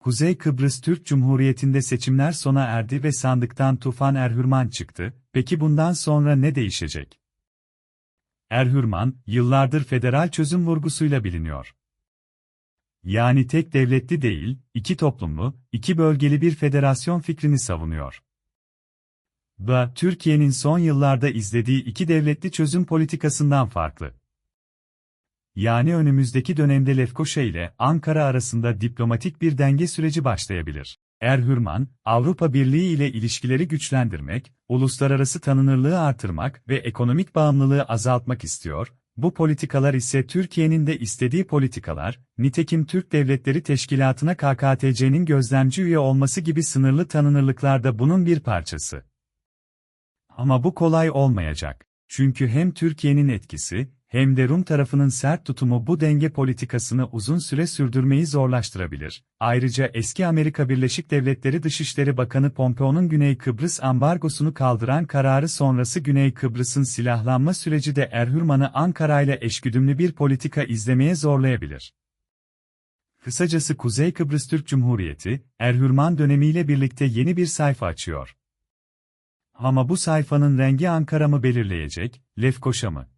Kuzey Kıbrıs Türk Cumhuriyeti'nde seçimler sona erdi ve sandıktan Tufan Erhürman çıktı. Peki bundan sonra ne değişecek? Erhürman, yıllardır federal çözüm vurgusuyla biliniyor. Yani tek devletli değil, iki toplumlu, iki bölgeli bir federasyon fikrini savunuyor. Da, Türkiye'nin son yıllarda izlediği iki devletli çözüm politikasından farklı. Yani önümüzdeki dönemde Lefkoşa ile Ankara arasında diplomatik bir denge süreci başlayabilir. Erhürman, Avrupa Birliği ile ilişkileri güçlendirmek, uluslararası tanınırlığı artırmak ve ekonomik bağımlılığı azaltmak istiyor. Bu politikalar ise Türkiye'nin de istediği politikalar, nitekim Türk Devletleri Teşkilatı'na KKTC'nin gözlemci üye olması gibi sınırlı tanınırlıklar da bunun bir parçası. Ama bu kolay olmayacak. Çünkü hem Türkiye'nin etkisi, hem de Rum tarafının sert tutumu bu denge politikasını uzun süre sürdürmeyi zorlaştırabilir. Ayrıca eski Amerika Birleşik Devletleri Dışişleri Bakanı Pompeo'nun Güney Kıbrıs ambargosunu kaldıran kararı sonrası Güney Kıbrıs'ın silahlanma süreci de Erhürman'ı Ankara ile eşgüdümlü bir politika izlemeye zorlayabilir. Kısacası Kuzey Kıbrıs Türk Cumhuriyeti, Erhürman dönemiyle birlikte yeni bir sayfa açıyor. Ama bu sayfanın rengi Ankara mı belirleyecek, Lefkoşa mı?